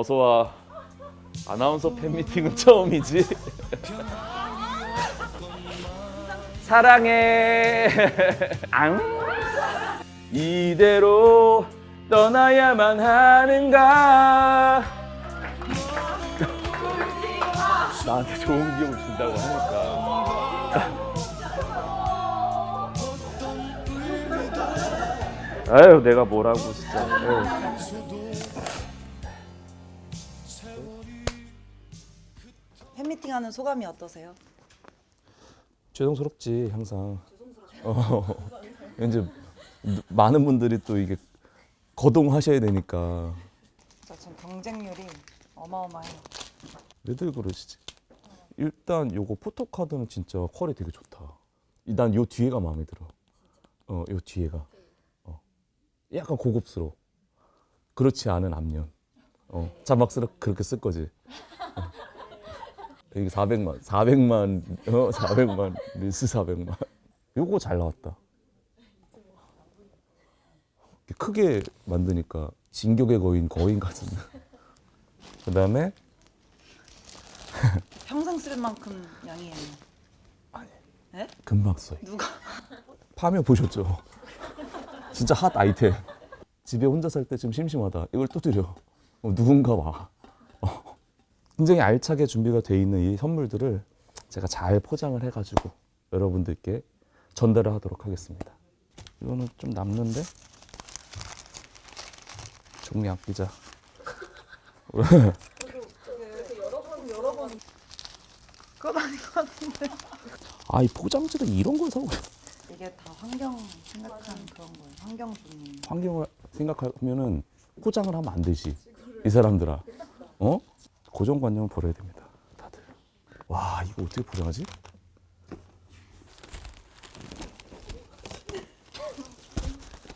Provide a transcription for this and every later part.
어서 와. 아나운서 팬미팅은 처음이지. 사랑해. 앙. 이대로 떠나야만 하는가. 나한테 좋은 기억을 준다고 하니까. 아유, 내가 뭐라고 진짜. 아유. 팬미팅 하는 소감이 어떠세요? 죄송스럽지 항상. 어, 이제 많은 분들이 또 이게 거동하셔야 되니까 진짜 전 경쟁률이 어마어마해요. 왜들 그러시지? 일단 요거 포토카드는 진짜 퀄이 되게 좋다. 난 요 뒤에가 마음에 들어. 어, 요 뒤에가. 어. 약간 고급스러워. 그렇지 않은 앞면. 어, 자막스럽게 그렇게 쓸 거지. 어. 이게 400만, 400만, 어, 400만, 릴스 400만. 요거 잘 나왔다. 크게 만드니까 진격의 거인 거인 같은. 그 다음에 평생 쓸 만큼 양이에요. 금방 써요. 누가? 파면 보셨죠? 진짜 핫 아이템. 집에 혼자 살 때 좀 심심하다. 이걸 또 드려. 어, 누군가 와. 어. 굉장히 알차게 준비가 돼 있는 이 선물들을 제가 잘 포장을 해가지고 여러분들께 전달을 하도록 하겠습니다. 이거는 좀 남는데 종이 아끼자. 그건 아닌 것 같은데. 아 이 포장지도 이런 걸 사고 이게 다 환경 생각한 그런 거예요. 환경 좀. 환경을 생각하면은 포장을 하면 안 되지 이 사람들아 어 고정관념을 버려야 됩니다 다들. 와 이거 어떻게 포장하지?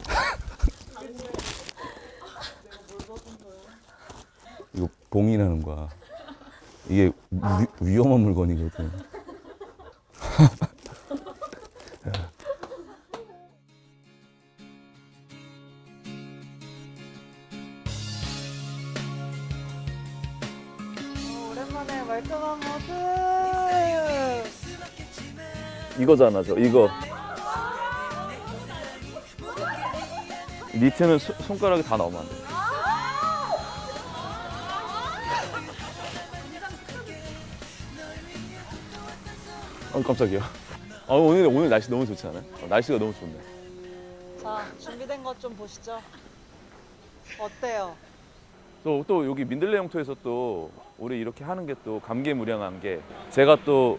이거 봉인하는 거야. 이게 위, 위험한 물건이거든 오, 오랜만에 말끔한 모습. 이거잖아 저 이거 니트는 손- 손가락이 다 나오면 안 돼. 어 깜짝이야. 아 오늘 오늘 날씨 너무 좋지 않아요? 어, 날씨가 너무 좋네. 자, 준비된 것 좀 보시죠. 어때요? 또, 또 여기 민들레 영토에서 또 우리 이렇게 하는 게 또 감개무량한 게 제가 또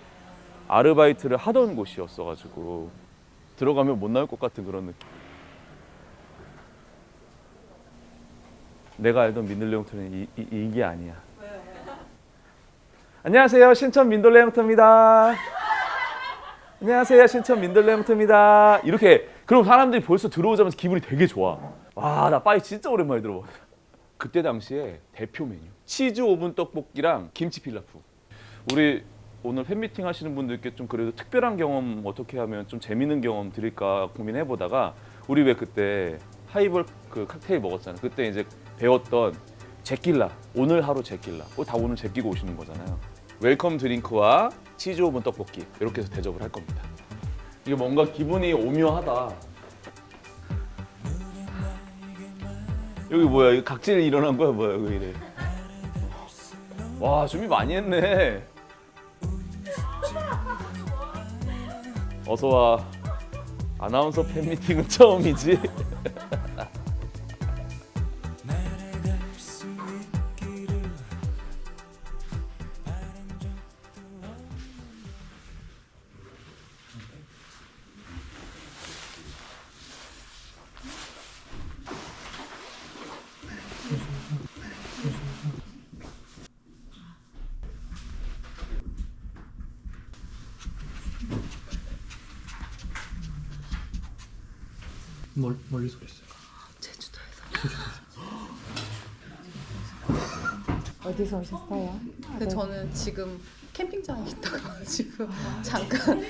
아르바이트를 하던 곳이었어가지고 들어가면 못 나올 것 같은 그런 느낌. 내가 알던 민들레 영토는 이, 이, 이게 아니야. 안녕하세요 신천 민들레 영토입니다. 안녕하세요 신천 민들레 영토입니다. 이렇게 그럼 사람들이 벌써 들어오자마자 기분이 되게 좋아. 와 나 빠이 진짜 오랜만에 들어봐. 그때 당시에 대표 메뉴 치즈 오븐 떡볶이랑 김치 필라프. 우리 오늘 팬미팅 하시는 분들께 좀 그래도 특별한 경험 어떻게 하면 좀 재밌는 경험 드릴까 고민해 보다가 우리 왜 그때 하이볼 그 칵테일 먹었잖아요. 그때 이제 배웠던 제낄라 오늘 하루 제낄라 그거 다 오늘 제끼고 오시는 거잖아요. 웰컴 드링크와 치즈 오븐 떡볶이 이렇게 해서 대접을 할 겁니다. 이게 뭔가 기분이 오묘하다. 여기 뭐야? 이거 각질 일어난 거야 뭐야? 여기 이래. 와 준비 많이 했네. 어서 와. 아나운서 팬미팅은 처음이지. 멀, 멀리서 오셨어요? 어디서 오셨어요? 근데 저는 지금 캠핑장에 있다가 지금 잠깐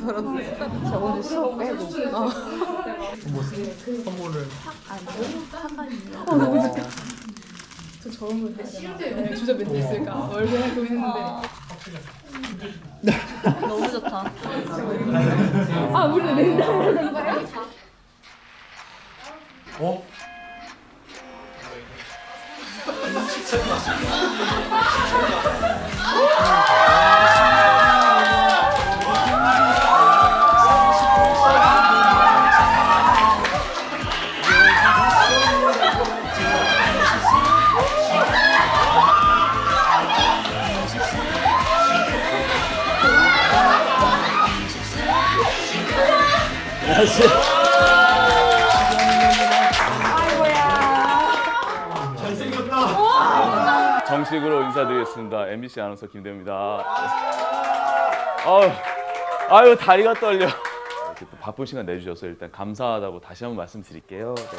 벌었어요. 저 오늘 수업 빼고 어. 뭐 선물을 저 좋은 걸 했잖아. 네, 주저 멘트 있을까? 뭘 생각했는데. 너무 좋다. 아, 우리는 낸다. MBC 아나운서 김대우입니다. 아유, 아유 다리가 떨려. 이렇게 또 바쁜 시간 내주셔서 일단 감사하다고 다시 한번 말씀드릴게요. 네.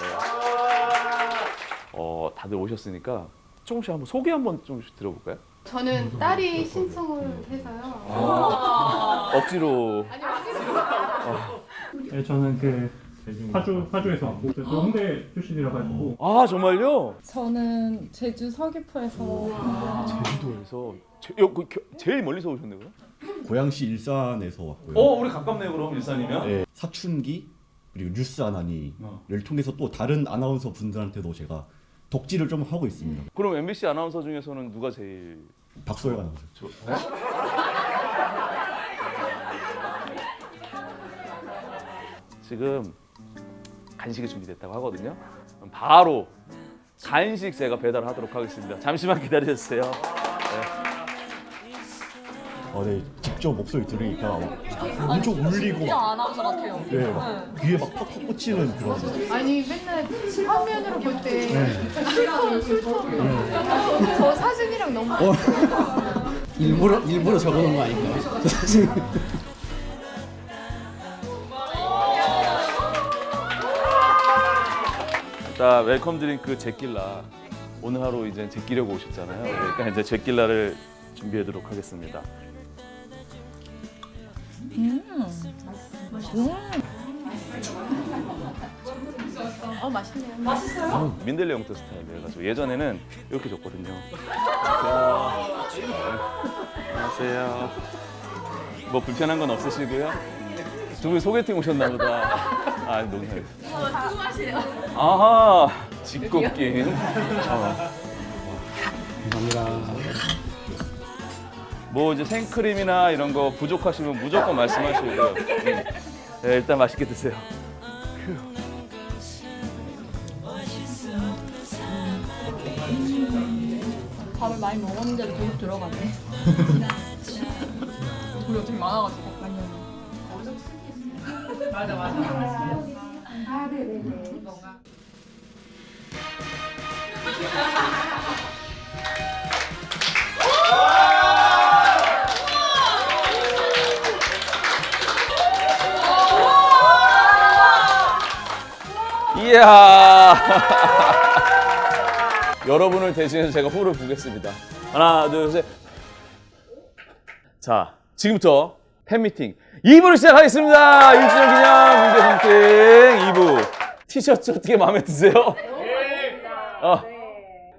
어, 다들 오셨으니까 조금씩 한번 소개 한번 좀 들어볼까요? 저는 딸이 신청을 해서요. 억지로 네, 저는 그 파주 파주에서 왔고 저 홍대 출신이라 가지고 아 정말요? 저는 제주 서귀포에서 제주도에서 제, 여, 그, 겨- 제일 멀리서 오셨네요. 그럼? 고양시 일산에서 왔고요. 어, 우리 가깝네요. 그럼 일산이면. 네, 사춘기 그리고 뉴스 아나니를 어. 통해서 또 다른 아나운서 분들한테도 제가 덕질을 좀 하고 있습니다. 그럼 MBC 아나운서 중에서는 누가 제일 박소영 아나운서. 좋? 지금 간식이 준비됐다고 하거든요. 그럼 바로 간식 제가 배달하도록 하겠습니다. 잠시만 기다려주세요. 어, 네, 직접 목소리 들으니까 막 엄청 울리고 진짜 아나운서 같아요. 네, 막 귀에 막 팍팍 꽂히는 그런. 아니 맨날 화면으로 볼때 술톤 술톤 저 사진이랑 너무 일부러 일부러 적어놓은 거 아닌가요? 자, 웰컴 드링크 제낄라. 오늘 하루 이제 제끼려고 오셨잖아요. 그러니까 이제 제낄라를 준비하도록 하겠습니다. 어 맛있네요. 민들레 영토 스타일이에요. 가지고 예전에는 이렇게 줬거든요. 안녕하세요. 안녕하세요. 뭐 불편한 건 없으시고요? 두 분 소개팅 오셨나 보다. 아, 농사요. 아하, 직곡긴. 어. 감사합니다. 뭐 이제 생크림이나 이런 거 부족하시면 무조건 말씀하시고요. 음. 네, 일단 맛있게 드세요. 밥을 많이 먹었는데도 계속 들어가네. 우리 어떻게 많아가지고 이야. 여러분을 대신해서 제가 후를 부겠습니다. 하나, 둘, 셋. 자, 지금부터 팬미팅 2부를 시작하겠습니다. 1주년 기념 문제 팬미팅 2부. 티셔츠 어떻게 마음에 드세요? 어,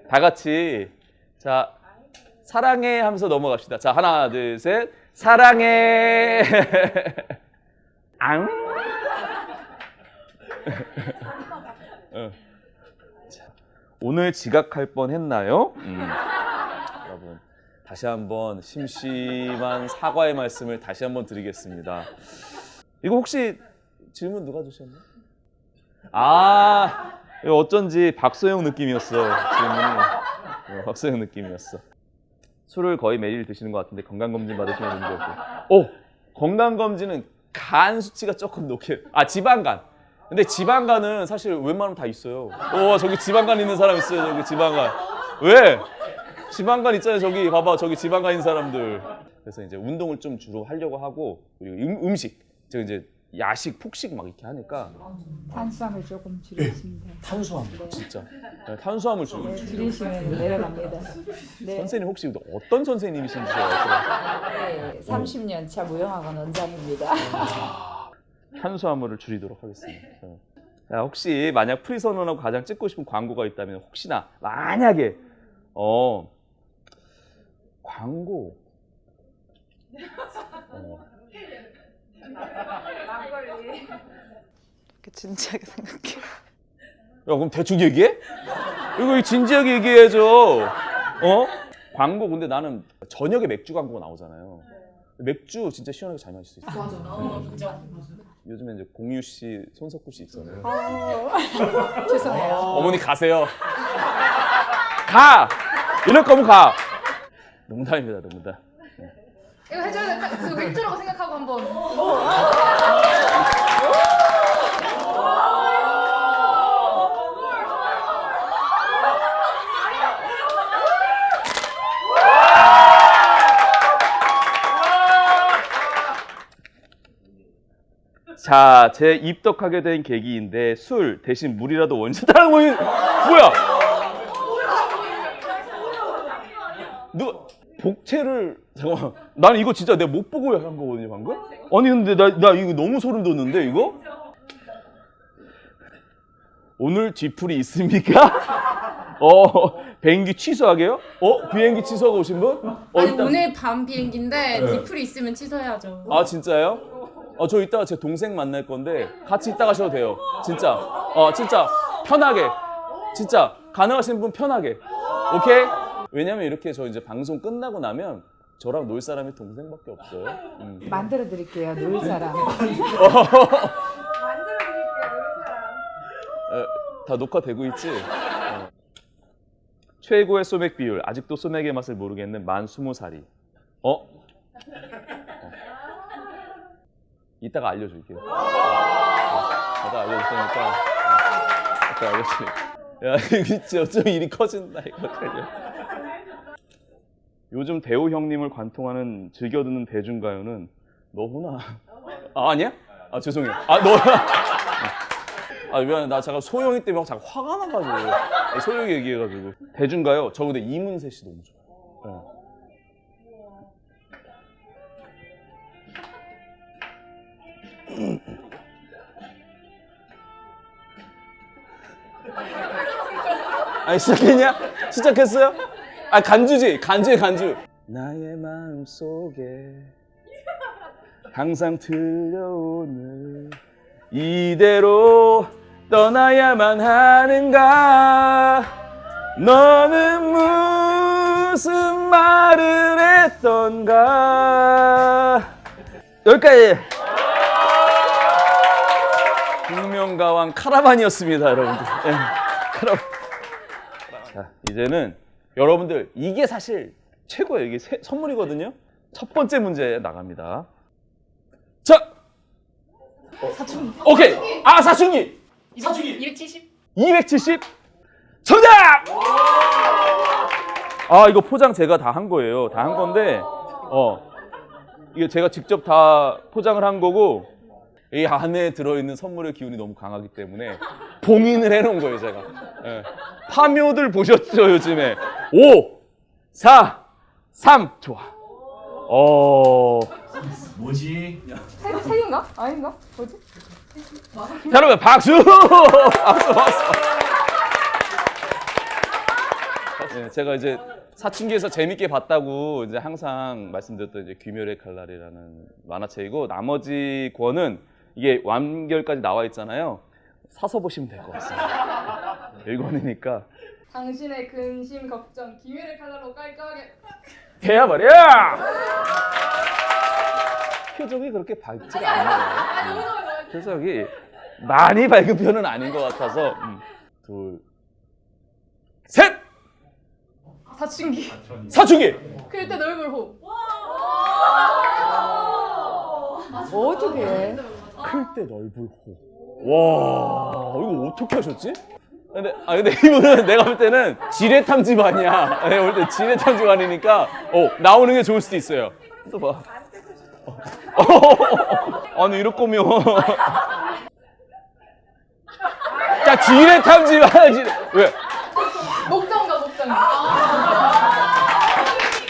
다 같이 자 사랑해 하면서 넘어갑시다. 자 하나 둘 셋 사랑해. 앙. 어. 자, 오늘 지각할 뻔 했나요? 음. 다시 한번 심심한 사과의 말씀을 다시 한번 드리겠습니다. 이거 혹시 질문 누가 주셨나요? 아, 이거 어쩐지 박소영 느낌이었어. 질문이. 어, 박소영 느낌이었어. 술을 거의 매일 드시는 것 같은데 건강검진 받으시면 문제 없고. 오! 건강검진은 간 수치가 조금 높게. 아, 지방간. 근데 지방간은 사실 웬만하면 다 있어요. 오, 저기 지방간 있는 사람 있어요. 저기 지방간. 왜? 지방간 있잖아요. 저기 봐봐. 저기 지방간 있는 사람들. 그래서 이제 운동을 좀 주로 하려고 하고 그리고 음, 음식. 제가 이제 야식, 폭식 막 이렇게 하니까 탄수화물 조금 줄였습니다. 탄수화물. 진짜 네, 탄수화물 줄 네, 줄이시면 내려갑니다. 네, 선생님 혹시 어떤 선생님이신지 알아요? 네 30년 차 무용학원 원장입니다. 탄수화물을 줄이도록 하겠습니다. 어. 자, 혹시 만약 프리 선언하고 가장 찍고 싶은 광고가 있다면 혹시나 만약에 어 광고. 어. 이렇게 진지하게 생각해. 야 그럼 대충 얘기해? 이거 진지하게 얘기해야죠. 어? 광고 근데 나는 저녁에 맥주 광고가 나오잖아요. 맥주 진짜 시원하게 잘 마실 수 있어. 맞아. 요즘에 이제 공유 씨, 손석구 씨 있잖아요. 죄송해요. 어머니 가세요. 가. 이럴 거면 가. 농담입니다, 농담. 이거 해줘야 돼. 그 맥주라고 생각하고 한번. 자, 제 입덕하게 된 계기인데 술 대신 물이라도 원샷하는 거이 뭐야? 누가 복채를 잠깐만. 나는 이거 진짜 내가 못 보고 한 거거든요 방금. 아니 근데 나 나 이거 너무 소름 돋는데 이거? 오늘 뒤풀이 있습니까? 어 비행기 취소하게요? 어 비행기 취소하고 오신 분? 어, 아니 일단- 오늘 밤 비행기인데 네. 디플이 있으면 취소해야죠. 아 진짜요? 어 저 이따가 제 동생 만날 건데 같이 이따 가셔도 돼요. 진짜. 어 진짜 편하게. 진짜 가능하신 분 편하게. 오케이? 왜냐면 이렇게 저 이제 방송 끝나고 나면 저랑 놀 사람이 동생밖에 없어요. 음. 만들어 드릴게요. 놀 사람. 어, 다 녹화되고 있지? 어. 최고의 소맥 비율. 아직도 소맥의 맛을 모르겠는 만 스무 살이. 어? 어. 이따가 알려줄게요. 어. 이따가 알려줄 테니까. 어. 이따가 알려줄게요. 야, 이거 진짜 어쩜 일이 커진다, 이거. 요즘 대호 형님을 관통하는 즐겨 듣는 대중가요는 너구나. 아, 아니야? 아, 죄송해요. 아, 너. 아 미안해 나 잠깐 소영이 때문에 잠깐 화가 나가지고 아니, 소영이 얘기해가지고 대중가요 저 근데 이문세 씨 너무 좋아 어. 아니 시작했냐? 시작했어요? 아 간주지 간주에 간주. 나의 마음 속에 항상 들려오는 이대로 떠나야만 하는가? 너는 무슨 말을 했던가? 여기까지. 국명가왕 카라반이었습니다 여러분들. 예, 카라반. 자 이제는 여러분들 이게 사실 최고예요 이게 세- 선물이거든요 첫 번째 문제 나갑니다 자 사춘기. 오케이. 아 사춘기. 사춘기. 270? 270. 정답. 아 이거 포장 제가 다 한 거예요. 다 한 건데 어 이게 제가 직접 다 포장을 한 거고 이 안에 들어있는 선물의 기운이 너무 강하기 때문에 봉인을 해놓은 거예요 제가. 예. 파묘들 보셨죠 요즘에 5, 4, 3 좋아. 어. 뭐지? 세, 세 개인가? 아닌가? 뭐지? 자, 여러분 박수! 박수 박수. 네, 제가 이제 사춘기에서 재밌게 봤다고 이제 항상 말씀드렸던 이제 귀멸의 칼날이라는 만화책이고 나머지 권은 이게 완결까지 나와 있잖아요. 사서 보시면 될 것 같습니다. 1권이니까 당신의 근심 걱정 기회를 칼날로 깔끔하게 대야버려! 표정이 그렇게 밝지가 않아요. 음. 표정이 많이 밝은 편은 아닌 것 같아서 음. 둘, 셋! 사춘기 사춘기! 그럴 때 넓을 호흡 어떻게 해? 클 때 넓을 호. 와, 이거 어떻게 하셨지? 근데, 아, 근데 이분은 내가 볼 때는 지뢰 탐 집안이야. 내가 볼 때 지뢰 탐 집안이니까, 어, 나오는 게 좋을 수도 있어요. 또 봐. 어. 아니, 이럴 거면. 자, 지뢰 탐 집안, 지뢰. 왜? 목장가 목장가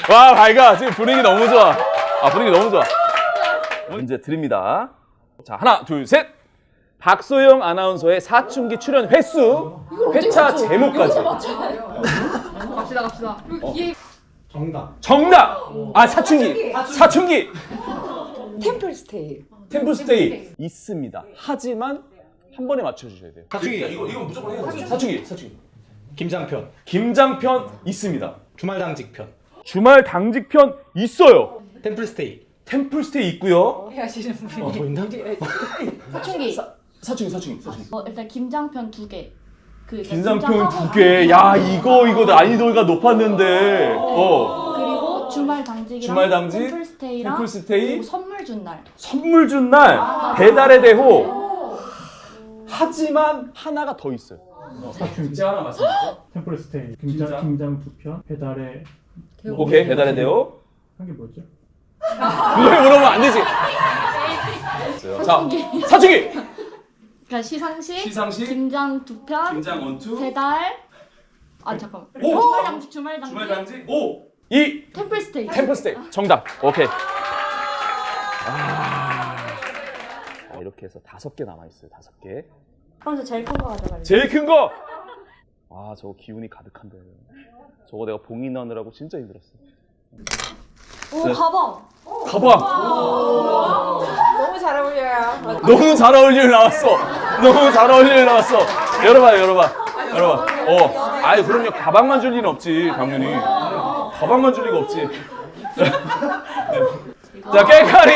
와, 밝아. 지금 분위기 너무 좋아. 아, 분위기 너무 좋아. 문제 드립니다. 자, 하나, 둘, 셋. 박소영 아나운서의 사춘기 출연 횟수, 회차 제목까지. 갑시다 갑시다. 이 정답. 정답. 아 사춘기. 사춘기. 템플 스테이. 템플스테이 있습니다. 하지만 한 번에 맞춰 주셔야 돼요. 사춘기. 이거 이거 무조건 해야 돼요. 사춘기. 사춘기. 김장편. 김장편 있습니다. 주말 당직편. 주말 당직편 있어요. 템플스테이. 템플스테이 있고요. 하시는 분이. 어, 뭐 있나? 사춘기. 사춘기 사춘기 사춘기. 어 일단 김장편 두 개. 그 김장편 김장하고 두 개. 야 이거 이거 난이도가 높았는데. 어. 그리고 주말 당직이랑 주말 당직, 템플스테이랑 템플스테이. 그리고 선물 준 날. 선물 준 날 배달의 대호. 하지만 하나가 더 있어요. 사춘기. 이제 하나 말씀드릴게요. 템플스테이. 김장. 김장 김장 두 편. 배달의 오케이 배달의 대호. 한 게 뭐죠? 그걸 물어보면 안 되지. 자 사춘기. 그러니까 시상식, 시상식. 김장 두 편, 김장 원투. 배달. 아 잠깐. 오! 주말 당직 주말 당직. 주말 당직. 오. 이 템플 스테이. 템플스테이 정답. 오케이. 아. 자, 이렇게 해서 다섯 개 남아 있어요. 다섯 개. 그럼 저 제일 큰 거 가져갈게요. 제일 큰 거. 아, 저거 기운이 가득한데. 저거 내가 봉인하느라고 진짜 힘들었어. 오 가방. 가방. 너무 잘 어울려요. 너무 잘 어울리는 나왔어. 너무 잘 어울리는 나왔어. 열어봐, 열어봐, 열어봐. 어, 아유 그럼요. 가방만 줄 리는 없지, 당연히. 가방만 줄 리가 없지. 자, 깨까리.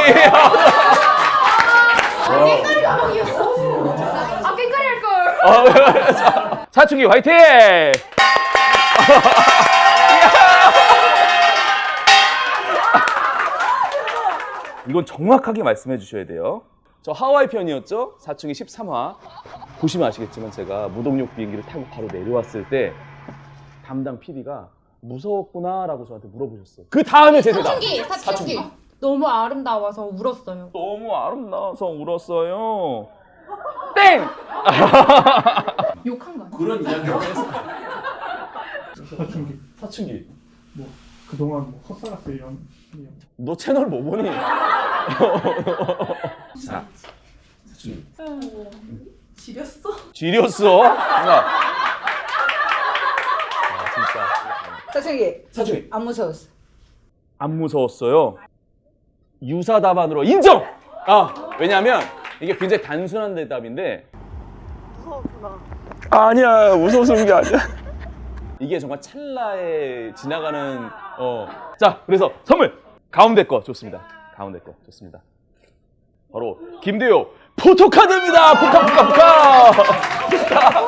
아 깽까리 할 걸. 어, 자, 사춘기 화이팅! 이건 정확하게 말씀해 주셔야 돼요. 저 하와이 편이었죠? 사춘기 13화. 보시면 아시겠지만 제가 무동력 비행기를 타고 바로 내려왔을 때 담당 PD가 무서웠구나라고 저한테 물어보셨어요. 그 다음에 제 대답. 사춘기 사춘기. 너무 아름다워서 울었어요. 너무 아름다워서 울었어요. 땡! 욕한 거 아니야? 그런 이야기를 했어요. 사춘기. 사춘기. 뭐 그동안 뭐 헛살았어 이런. 이런. 너 채널 뭐 보니? 자. 지렸어? 지렸어? 누나. 아, 진짜. 사춘기 사춘기. 안 무서웠어. 안 무서웠어요. 유사 답안으로 인정! 아, 왜냐면 이게 굉장히 단순한 대답인데. 무서웠구나. 아니야, 무서워서 그런 게 아니야. 이게 정말 찰나에 지나가는, 어. 자, 그래서 선물! 가운데 거 좋습니다. 가운데 거 좋습니다. 바로 김대호 포토카드입니다! 포카 포카 포카!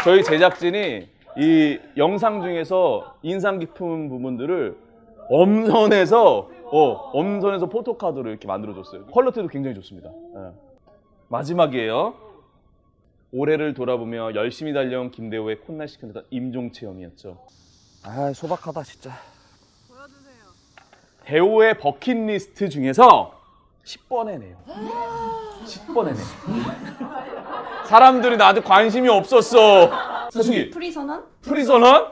저희 제작진이 이 영상 중에서 인상 깊은 부분들을 엄선해서 어, 엄선해서 포토카드를 이렇게 만들어줬어요. 퀄리티도 굉장히 좋습니다. 예. 마지막이에요. 올해를 돌아보며 열심히 달려온 김대호의 콧날 시킨 듯한 임종 체험이었죠. 아 소박하다 진짜. 보여주세요. 대호의 버킷리스트 중에서 10번에 내요. 10번에 내. 사람들이 나한테 관심이 없었어. 사춘기 프리선언? 프리선언?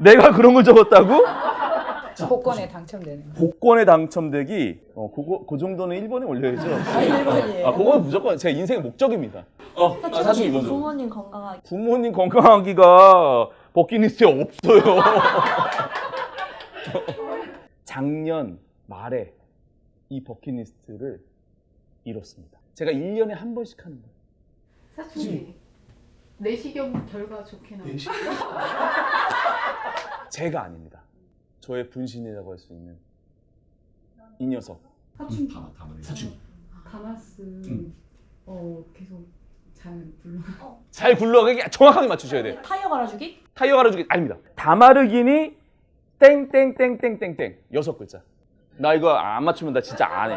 내가 그런 걸 적었다고? 복권에 당첨되는. 복권에 당첨되기 어, 그거, 그 정도는 1번에 올려야죠. 일본이에요. 아, 그건 무조건 제 인생의 목적입니다. 어, 아, 사실 이번 주. 부모님 건강하게. 부모님 건강하기가 버킷리스트에 없어요. 작년 말에 이 버킷리스트를 이뤘습니다. 제가 1년에 한 번씩 하는 거예요. 사춘기. 내시경 결과 좋게 나와. 제가 아닙니다. 저의 분신이라고 할 수 있는 이 녀석. 사춘기. 사춘. 가마스. 음. 어 계속 잘 불러. 잘 굴러가게 정확하게 맞추셔야 돼요. 타이어 갈아주기? 타이어 갈아주기 아닙니다. 다마르기니 땡땡땡땡땡땡 여섯 글자. 나 이거 안 맞추면 나 진짜 안 해.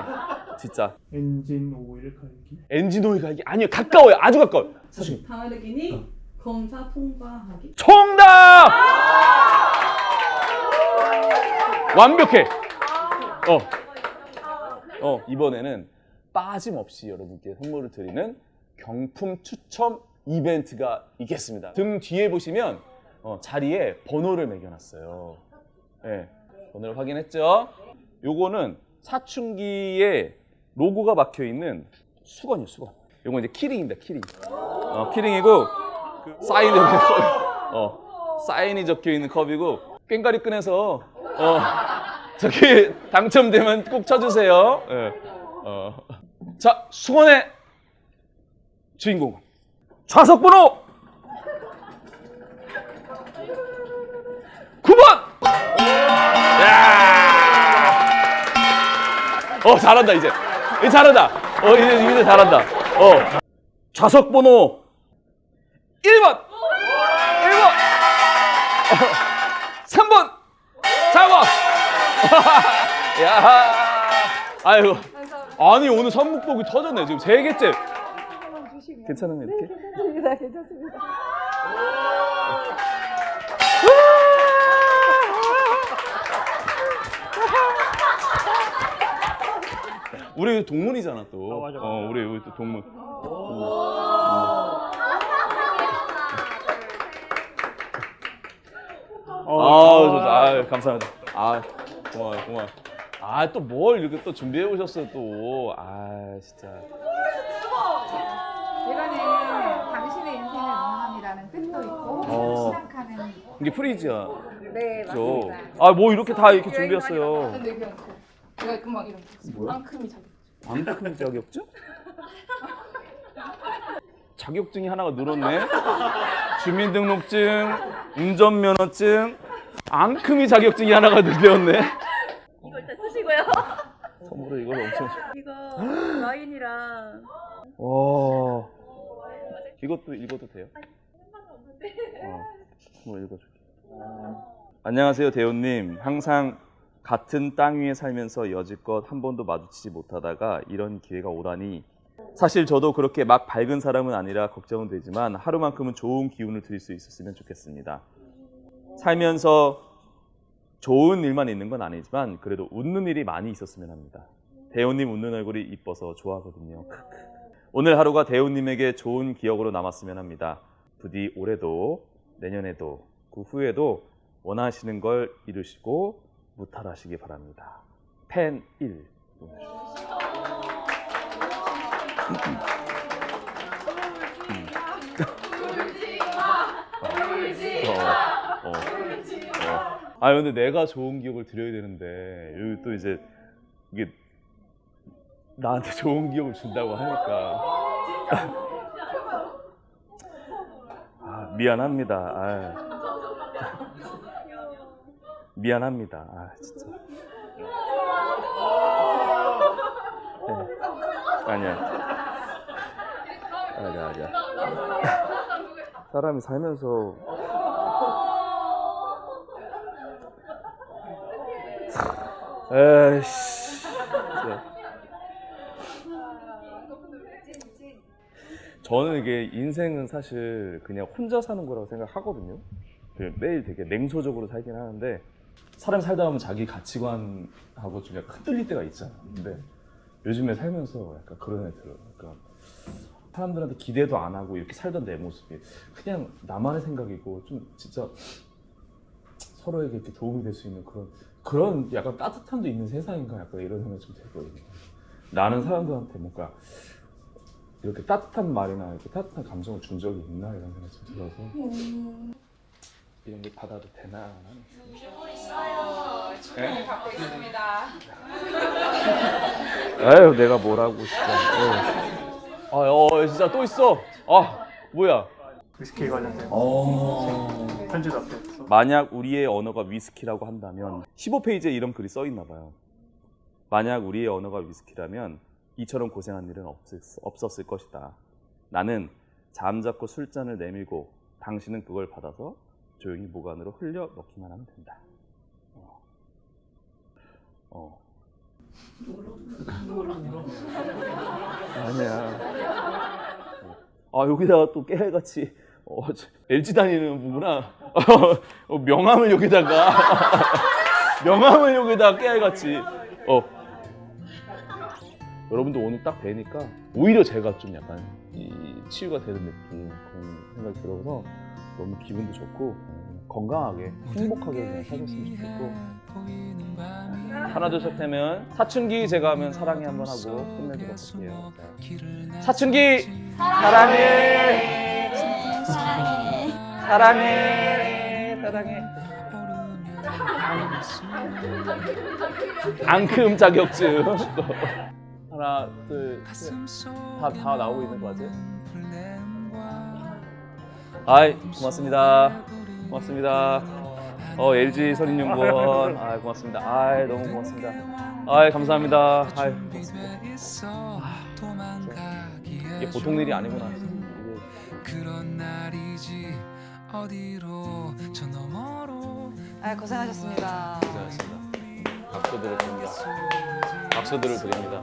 진짜. 엔진 오일 갈기. 엔진 오일 갈기 아니요 가까워요 아주 가까워요. 사실 다르기니 검사 통과하기. 정답. 완벽해. 어. 어 이번에는 빠짐없이 여러분께 선물을 드리는 경품 추첨 이벤트가 있겠습니다. 등 뒤에 보시면 어, 자리에 번호를 매겨놨어요. 네, 번호를 확인했죠? 요거는 사춘기에 로고가 박혀 있는 수건이에요, 수건. 요거 이제 키링입니다, 키링. 어, 키링이고 그 사인을 어, 사인이 적혀 있는 컵이고 꽹가리 끈에서 어 저기 당첨되면 꼭 쳐주세요. 예. 어. 자 수건의 주인공 좌석 번호 9번. 야. 어 잘한다 이제. 이제 잘한다. 어 이제 이제 잘한다. 어 좌석 번호 1번. 1번. 3번. 야. 아이고. 아니 오늘 선묵복이 터졌네. 지금 세 개째. 괜찮으면 이렇게? 괜찮습니다. 괜찮습니다. 우리 동문이잖아 또. 어, 맞아, 맞아. 어, 우리 우리 또 동문. 아, 좋다. 아, 감사합니다. 아, 고마워요, 고마워요. 아, 또 뭘 이렇게 또 준비해 오셨어요, 또. 아, 진짜. 이거는 당신의 인생을 응원합니다는 뜻도 있고 어. 시작하는 이게 프리즈야. 네 죠. 맞습니다. 아, 뭐 이렇게 다 이렇게 준비했어요. 근데 그냥 그 내가 금방 이런 뭐야? 앙큼이 자기. 앙큼 자격증? 자격증이 하나가 늘었네. 주민등록증, 운전면허증, 앙큼이 자격증이 하나가 늘렸네. 이거 일단 쓰시고요. 선물을 이걸 엄청. 이거 와인이랑 와. 이것도 읽어도 돼요? 어, 뭐 읽어줄게. 안녕하세요, 대호님. 항상 같은 땅 위에 살면서 여지껏 한 번도 마주치지 못하다가 이런 기회가 오다니. 사실 저도 그렇게 막 밝은 사람은 아니라 걱정은 되지만 하루만큼은 좋은 기운을 드릴 수 있었으면 좋겠습니다. 살면서 좋은 일만 있는 건 아니지만 그래도 웃는 일이 많이 있었으면 합니다. 대호님 웃는 얼굴이 이뻐서 좋아하거든요. 오늘 하루가 대우님에게 좋은 기억으로 남았으면 합니다. 부디 올해도 내년에도 그 후에도 원하시는 걸 이루시고 무탈하시기 바랍니다. 팬 1. 어, 어, 어. 아 근데 내가 좋은 기억을 드려야 되는데 여기 또 이제 이게 나한테 좋은 기억을 준다고 하니까 아, 미안합니다. 아. 미안합니다. 아 진짜. 네. 아니야. 아니야 아니야. 사람이 살면서 에이씨. 저는 이게 인생은 사실 그냥 혼자 사는 거라고 생각하거든요. 그 매일 되게 냉소적으로 살긴 하는데 사람 살다 보면 자기 가치관하고 좀 약간 흔들릴 때가 있잖아. 근데 요즘에 살면서 약간 그런 애 들어요. 그러니까 사람들한테 기대도 안 하고 이렇게 살던 내 모습이 그냥 나만의 생각이고 좀 진짜 서로에게 이렇게 도움이 될 수 있는 그런 그런 약간 따뜻함도 있는 세상인가 약간 이런 생각이 좀 들거든요. 나는 사람들한테 뭔가 이렇게 따뜻한 말이나 이렇게 따뜻한 감정을 준 적이 있나 이런 생각이 좀 들어서. 이런 게 받아도 되나? 하는 네, 갖고 있습니다. 아유 내가 뭐라고 진짜 아 어, 진짜 또 있어. 아 뭐야? 위스키 관련된 어... 편지도 앞에. 만약 우리의 언어가 위스키라고 한다면 15페이지에 이런 글이 써 있나 봐요. 만약 우리의 언어가 위스키라면 이처럼 고생한 일은 없었, 없었을 것이다. 나는 잠자코 술잔을 내밀고 당신은 그걸 받아서 조용히 목 안으로 흘려 넣기만 하면 된다. 어. 어. 아니야. 아 여기다가 또 깨알같이 어, LG 다니는 부구나. 어, 명함을 여기다가. 명함을 여기다가 깨알같이. 어. 여러분도 오늘 딱 뵈니까 오히려 제가 좀 약간 이 치유가 되는 느낌 그런 생각이 들어서 너무 기분도 좋고 음, 건강하게 행복하게 그냥 사셨으면 좋겠고. 하나 둘 셋 하면 사춘기 제가 하면 사랑해 한번 하고 끝내도록 할게요. 네. 사춘기! 사랑해! 사랑해 사랑해. 앙큼 자격증. 하나, 둘, 셋. 다, 다 나오고 있는 거 맞아요? 아이, 고맙습니다. 고맙습니다. 어, LG 선인연구원. 아, 고맙습니다. 아이, 너무 고맙습니다. 아이, 감사합니다. 아이, 고맙습니다. 아. 이게 보통 일이 아니구나. 이게 어디로 저 너머로 아 고생하셨습니다. 고생하셨습니다. 박수들을 드립니다. 박수들을 드립니다.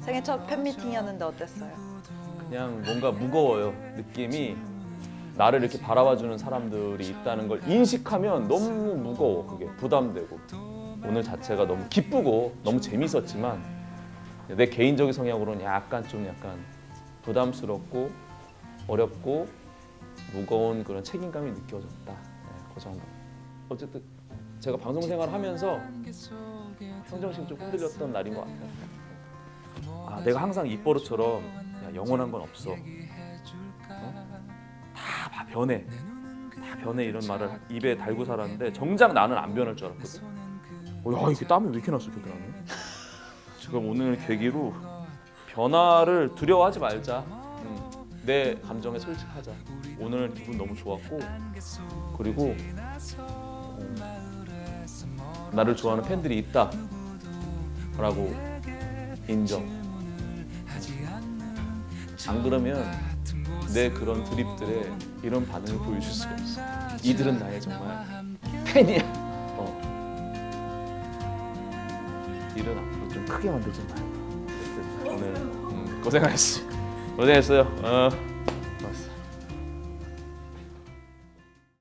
생애 첫 팬미팅이었는데 어땠어요? 그냥 뭔가 무거워요. 느낌이 나를 이렇게 바라봐주는 사람들이 있다는 걸 인식하면 너무 무거워. 그게 부담되고 오늘 자체가 너무 기쁘고 너무 재밌었지만 내 개인적인 성향으로는 약간 좀 약간 부담스럽고 어렵고 무거운 그런 책임감이 느껴졌다. 네, 그 정도. 어쨌든 제가 방송 생활을 하면서 평정심 좀 흔들렸던 날인 것 같아요. 아, 내가 항상 입버릇처럼 야, 영원한 건 없어. 어? 다 봐, 변해. 다 변해 이런 말을 입에 달고 살았는데 정작 나는 안 변할 줄 알았거든. 어, 야 이게 땀이 왜 이렇게 났어 겨드랑이? 지금 오늘 계기로 변화를 두려워하지 말자. 음, 내 감정에 솔직하자. 오늘 기분 너무 좋았고 그리고 음, 나를 좋아하는 팬들이 있다 라고 인정. 안 그러면 내 그런 드립들에 이런 반응을 보여줄 수가 없어. 이들은 나의 정말 팬이야. 어. 일은 앞으로 좀 크게 만들지. 어쨌든 오늘 음, 고생하셨어. 고생했어요. 어.